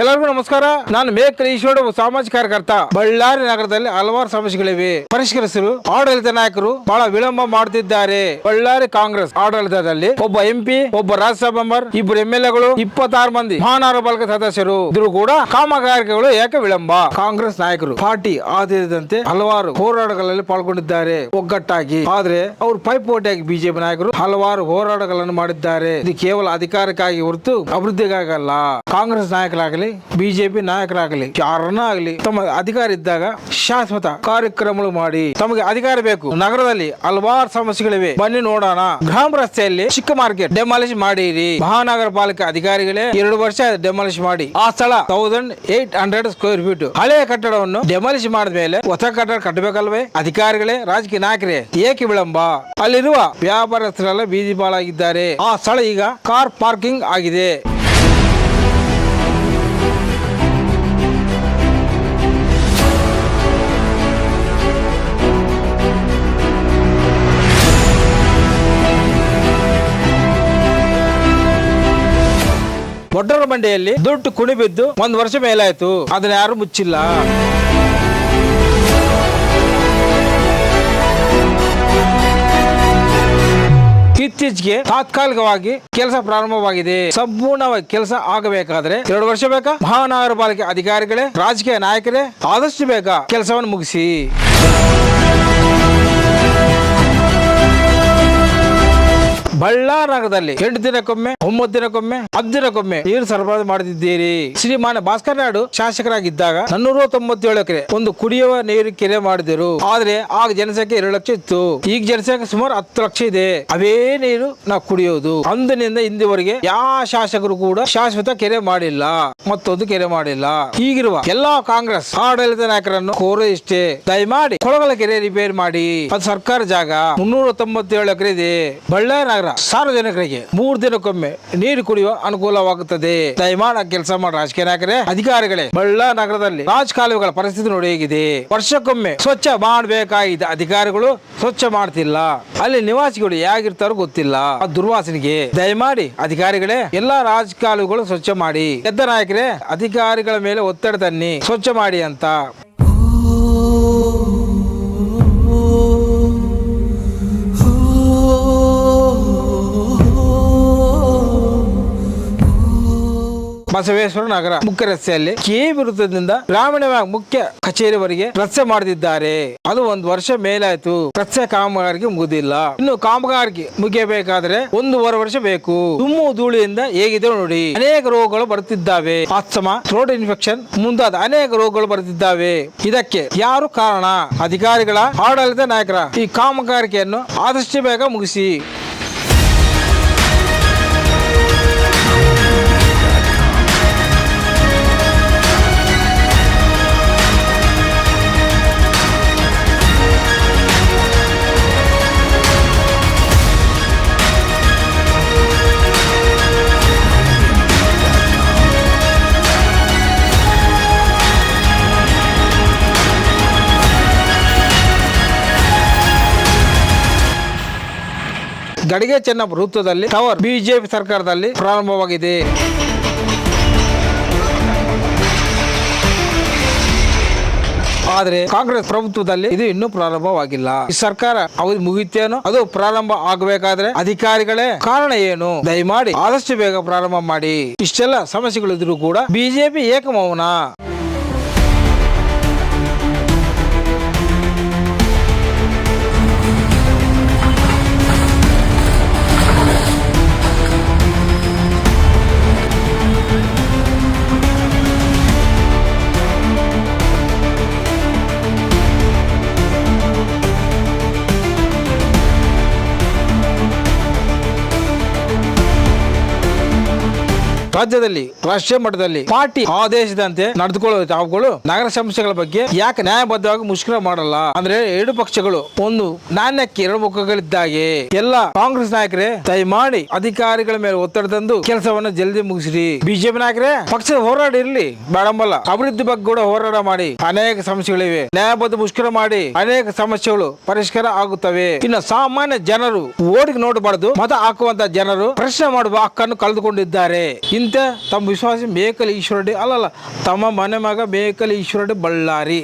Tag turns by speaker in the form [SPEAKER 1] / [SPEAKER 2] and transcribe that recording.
[SPEAKER 1] ಎಲ್ಲರಿಗೂ ನಮಸ್ಕಾರ. ನಾನು ಮೇಕ್ ಈಶ್ವರ ಸಾಮಾಜಿಕ ಕಾರ್ಯಕರ್ತ. ಬಳ್ಳಾರಿ ನಗರದಲ್ಲಿ ಹಲವಾರು ಸಮಸ್ಯೆಗಳಿವೆ. ಪರಿಷ್ಕರಿಸಲು ಆಡಳಿತ ನಾಯಕರು ಬಹಳ ವಿಳಂಬ ಮಾಡುತ್ತಿದ್ದಾರೆ. ಬಳ್ಳಾರಿ ಕಾಂಗ್ರೆಸ್ ಆಡಳಿತದಲ್ಲಿ ಒಬ್ಬ ಎಂಪಿ ಒಬ್ಬ ರಾಜ್ಯಸಭಾ ಮೆಂಬರ್, ಇಬ್ಬರು ಎಂ ಎಲ್ ಎಗಳು, ಇಪ್ಪತ್ತಾರು ಮಂದಿ ಮಹಾನಗರ ಪಾಲಿಕೆ ಸದಸ್ಯರು. ಇದ್ರು ಕೂಡ ಕಾಮಗಾರಿಕೆಗಳು ಏಕ ವಿಳಂಬ? ಕಾಂಗ್ರೆಸ್ ನಾಯಕರು ಪಾರ್ಟಿ ಆದಂತೆ ಹಲವಾರು ಹೋರಾಟಗಳಲ್ಲಿ ಪಾಲ್ಗೊಂಡಿದ್ದಾರೆ. ಒಗ್ಗಟ್ಟಾಗಿ. ಆದ್ರೆ ಅವರು ಪೈಪೋಟಿಯಾಗಿ ಬಿಜೆಪಿ ನಾಯಕರು ಹಲವಾರು ಹೋರಾಟಗಳನ್ನು ಮಾಡಿದ್ದಾರೆ. ಇದು ಕೇವಲ ಅಧಿಕಾರಕ್ಕಾಗಿ ಹೊರತು ಅಭಿವೃದ್ಧಿಗಾಗಲ್ಲ ಕಾಂಗ್ರೆಸ್ ನಾಯಕರಾಗಲಿ ಬಿಜೆಪಿ ನಾಯಕರಾಗಲಿ, ಯಾರನ್ನ ಆಗಲಿ, ತಮ್ಮ ಅಧಿಕಾರ ಇದ್ದಾಗ ಶಾಶ್ವತ ಕಾರ್ಯಕ್ರಮಗಳು ಮಾಡಿ ತಮಗೆ ಅಧಿಕಾರ ಬೇಕು. ನಗರದಲ್ಲಿ ಹಲವಾರು ಸಮಸ್ಯೆಗಳಿವೆ. ಬನ್ನಿ ನೋಡೋಣ. ಗ್ರಾಮ ರಸ್ತೆಯಲ್ಲಿ ಚಿಕ್ಕ ಮಾರ್ಕೆಟ್ ಡೆಮಾಲಿಶ್ ಮಾಡಿರಿ. ಮಹಾನಗರ ಪಾಲಿಕೆ ಅಧಿಕಾರಿಗಳೇ ಎರಡು ವರ್ಷ ಡೆಮಾಲಿಶ್ ಮಾಡಿ. ಆ ಸ್ಥಳ thousand eight hundred square feet ಹಳೆಯ ಕಟ್ಟಡವನ್ನು ಡೆಮಾಲಿಸಿ ಮಾಡಿದ ಮೇಲೆ ಹೊಸ ಕಟ್ಟಡ ಕಟ್ಟಬೇಕಲ್ವೇ? ಅಧಿಕಾರಿಗಳೇ, ರಾಜಕೀಯ ನಾಯಕರೇ, ಏಕೆ ವಿಳಂಬ? ಅಲ್ಲಿರುವ ವ್ಯಾಪಾರಸ್ಥರೆಲ್ಲ ಬೀದಿ ಬಾಳಾಗಿದ್ದಾರೆ ಆ ಸ್ಥಳ ಈಗ ಕಾರ್ ಪಾರ್ಕಿಂಗ್ ಆಗಿದೆ. ಒಡ್ಡರ ಬಂಡೆಯಲ್ಲಿ ದುಡ್ಡು ಕುಣಿಬಿದ್ದು ಒಂದ್ ವರ್ಷ ಮೇಲಾಯ್ತು. ಅದನ್ನ ಯಾರು ಮುಚ್ಚಿಲ್ಲ. ಇತ್ತೀಚೆಗೆ ತಾತ್ಕಾಲಿಕವಾಗಿ ಕೆಲಸ ಪ್ರಾರಂಭವಾಗಿದೆ. ಸಂಪೂರ್ಣವಾಗಿ ಕೆಲಸ ಆಗಬೇಕಾದ್ರೆ ಎರಡು ವರ್ಷ ಬೇಕಾ? ಮಹಾನಗರ ಪಾಲಿಕೆ ಅಧಿಕಾರಿಗಳೇ, ರಾಜಕೀಯ ನಾಯಕರೇ, ಆದಷ್ಟು ಬೇಗ ಕೆಲಸವನ್ನು ಮುಗಿಸಿ. ಬಳ್ಳಾರಿ ನಗರದಲ್ಲಿ ಎಂಟು ದಿನಕ್ಕೊಮ್ಮೆ, ಒಂಬತ್ತು ದಿನಕ್ಕೊಮ್ಮೆ, ಹತ್ತು ದಿನಕ್ಕೊಮ್ಮೆ ನೀರು ಸರಬರಾಜು ಮಾಡುತ್ತಿದ್ದೀರಿ ಶ್ರೀಮಾನ ಭಾಸ್ಕರ್ ನಾಡು ಶಾಸಕರಾಗಿದ್ದಾಗ ನನ್ನೂರ ತೊಂಬತ್ತೇಳು ಎಕರೆ ಒಂದು ಕುಡಿಯುವ ನೀರು ಕೆರೆ ಮಾಡಿದರು. ಆದ್ರೆ ಆಗ ಜನಸಂಖ್ಯೆ ಎರಡು ಲಕ್ಷ ಇತ್ತು. ಈಗ ಜನಸಂಖ್ಯೆ ಸುಮಾರು ಹತ್ತು ಲಕ್ಷ ಇದೆ. ಅವೇ ನೀರು ನಾವು ಕುಡಿಯೋದು. ಅಂದಿನಿಂದ ಇಂದಿವರೆಗೆ ಯಾವ ಶಾಸಕರು ಕೂಡ ಶಾಶ್ವತ ಕೆರೆ ಮಾಡಿಲ್ಲ. ಮತ್ತೊಂದು ಕೆರೆ ಮಾಡಿಲ್ಲ. ಈಗಿರುವ ಎಲ್ಲಾ ಕಾಂಗ್ರೆಸ್ ಆಡಳಿತ ನಾಯಕರನ್ನು ಕೋರೋ ಇಷ್ಟೇ. ದಯಮಾಡಿ ಕೊಳಗಲ ಕೆರೆ ರಿಪೇರಿ ಮಾಡಿ. ಅದು ಸರ್ಕಾರ ಜಾಗ. ಮುನ್ನೂರ ತೊಂಬತ್ತೇಳು ಎಕರೆ ಇದೆ. ಬಳ್ಳಾರಿ ನಗರ ಸಾರ್ವಜನಿಕರಿಗೆ ಮೂರು ದಿನಕ್ಕೊಮ್ಮೆ ನೀರು ಕುಡಿಯುವ ಅನುಕೂಲವಾಗುತ್ತದೆ. ದಯಮಾಡಿ ಕೆಲಸ ಮಾಡಿ ರಾಜಕೀಯ ನಾಯಕರೇ, ಅಧಿಕಾರಿಗಳೇ, ಬಳ್ಳಾ ನಗರದಲ್ಲಿ ರಾಜಕಾಲುವೆಗಳ ಪರಿಸ್ಥಿತಿ ನೋಡಿ ಹೇಗಿದೆ. ವರ್ಷಕ್ಕೊಮ್ಮೆ ಸ್ವಚ್ಛ ಮಾಡಬೇಕಾಗಿದ್ದ ಅಧಿಕಾರಿಗಳು ಸ್ವಚ್ಛ ಮಾಡ್ತಿಲ್ಲ. ಅಲ್ಲಿ ನಿವಾಸಿಗಳು ಹೇಗಿರ್ತಾರೋ ಗೊತ್ತಿಲ್ಲ. ಆ ದುರ್ವಾಸನೆಗೆ ದಯಮಾಡಿ ಅಧಿಕಾರಿಗಳೇ, ಎಲ್ಲಾ ರಾಜಕಾಲುವೆಗಳು ಸ್ವಚ್ಛ ಮಾಡಿ. ಎದ್ದ ನಾಯಕರೇ, ಅಧಿಕಾರಿಗಳ ಮೇಲೆ ಒತ್ತಡ ತನ್ನಿ. ಸ್ವಚ್ಛ ಮಾಡಿ ಅಂತ. ಬಸವೇಶ್ವರ ನಗರ ಮುಖ್ಯ ರಸ್ತೆಯಲ್ಲಿ ಕೆ ವಿರುದ್ಧದಿಂದ ಗ್ರಾಮೀಣ ಮುಖ್ಯ ಕಚೇರಿವರೆಗೆ ರಸ್ತೆ ಮಾಡಿದ್ದಾರೆ ಅದು ಒಂದು ವರ್ಷ ಮೇಲಾಯ್ತು. ರಸ್ತೆ ಕಾಮಗಾರಿಗೆ ಮುಗುದಿಲ್ಲ. ಇನ್ನು ಕಾಮಗಾರಿಗೆ ಮುಗಿಯಬೇಕಾದ್ರೆ ಒಂದೂವರೆ ವರ್ಷ ಬೇಕು. ತುಂಬು ಧೂಳಿಯಿಂದ ಹೇಗಿದೆ ನೋಡಿ. ಅನೇಕ ರೋಗಗಳು ಬರುತ್ತಿದ್ದಾವೆ. ಆಸ್ತಮ ಥ್ರೋಟ್ ಇನ್ಫೆಕ್ಷನ್ ಮುಂತಾದ ಅನೇಕ ರೋಗಗಳು ಬರುತ್ತಿದ್ದಾವೆ. ಇದಕ್ಕೆ ಯಾರು ಕಾರಣ? ಅಧಿಕಾರಿಗಳ ಆಡಳಿತ ನಾಯಕರ ಈ ಕಾಮಗಾರಿಕೆಯನ್ನು ಆದಷ್ಟು ಬೇಗ ಮುಗಿಸಿ. ಗಡಿಗೆ ಚೆನ್ನಪ್ಪ ವೃತ್ತದಲ್ಲಿ ಟವರ್ ಬಿಜೆಪಿ ಸರ್ಕಾರದಲ್ಲಿ ಪ್ರಾರಂಭವಾಗಿದೆ. ಆದ್ರೆ ಕಾಂಗ್ರೆಸ್ ಪ್ರಭುತ್ವದಲ್ಲಿ ಇದು ಇನ್ನೂ ಪ್ರಾರಂಭವಾಗಿಲ್ಲ. ಈ ಸರ್ಕಾರ ಅವಧಿ ಮುಗಿತೇನೋ ಅದು ಪ್ರಾರಂಭ ಆಗಬೇಕಾದ್ರೆ ಅಧಿಕಾರಿಗಳೇ ಕಾರಣ ಏನು? ದಯಮಾಡಿ ಆದಷ್ಟು ಬೇಗ ಪ್ರಾರಂಭ ಮಾಡಿ. ಇಷ್ಟೆಲ್ಲ ಸಮಸ್ಯೆಗಳಿದ್ರು ಕೂಡ ಬಿಜೆಪಿ ಏಕಮೌನ. ರಾಜ್ಯದಲ್ಲಿ, ರಾಷ್ಟ್ರೀಯ ಮಟ್ಟದಲ್ಲಿ ಪಾರ್ಟಿ ಆದೇಶದಂತೆ ನಡೆದುಕೊಳ್ಳುವ ತಾವುಗಳು ನಗರ ಸಮಸ್ಯೆಗಳ ಬಗ್ಗೆ ಯಾಕೆ ನ್ಯಾಯಬದ್ಧವಾಗಿ ಮುಷ್ಕರ ಮಾಡಲ್ಲ? ಅಂದ್ರೆ ಎರಡು ಪಕ್ಷಗಳು ಒಂದು ನಾಣ್ಯಕ್ಕೆ ಎರಡು ಮುಖಗಳಿದ್ದಾಗೆ. ಎಲ್ಲ ಕಾಂಗ್ರೆಸ್ ನಾಯಕರೇ, ದಯಮಾಡಿ ಅಧಿಕಾರಿಗಳ ಮೇಲೆ ಒತ್ತಡ ತಂದು ಕೆಲಸವನ್ನು ಜಲ್ದಿ ಮುಗಿಸಿರಿ. ಬಿಜೆಪಿ ನಾಯಕರೇ, ಪಕ್ಷದ ಹೋರಾಟ ಇರಲಿ. ಬೇಡಂಬಲ್ಲ ಅಭಿವೃದ್ಧಿ ಬಗ್ಗೆ ಕೂಡ ಹೋರಾಟ ಮಾಡಿ. ಅನೇಕ ಸಮಸ್ಯೆಗಳಿವೆ. ನ್ಯಾಯಬದ್ಧ ಮುಷ್ಕರ ಮಾಡಿ ಅನೇಕ ಸಮಸ್ಯೆಗಳು ಪರಿಷ್ಕಾರ ಆಗುತ್ತವೆ. ಇನ್ನು ಸಾಮಾನ್ಯ ಜನರು ಓಡಿಗೆ ನೋಡಬಾರದು, ಮತ ಹಾಕುವಂತ ಜನರು ಪ್ರಶ್ನೆ ಮಾಡುವ ಹಕ್ಕನ್ನು ಕಳೆದುಕೊಂಡಿದ್ದಾರೆ. ಇಂಥ ತಮ್ಮ ವಿಶ್ವಾಸ ಮೇಕಲ್ ಈಶ್ವರಡಿ ಅಲ್ಲಲ್ಲ ತಮ್ಮ ಮನೆ ಮಗ ಮೇಕಲ್ ಈಶ್ವರಡ್ಡಿ ಬಳ್ಳಾರಿ.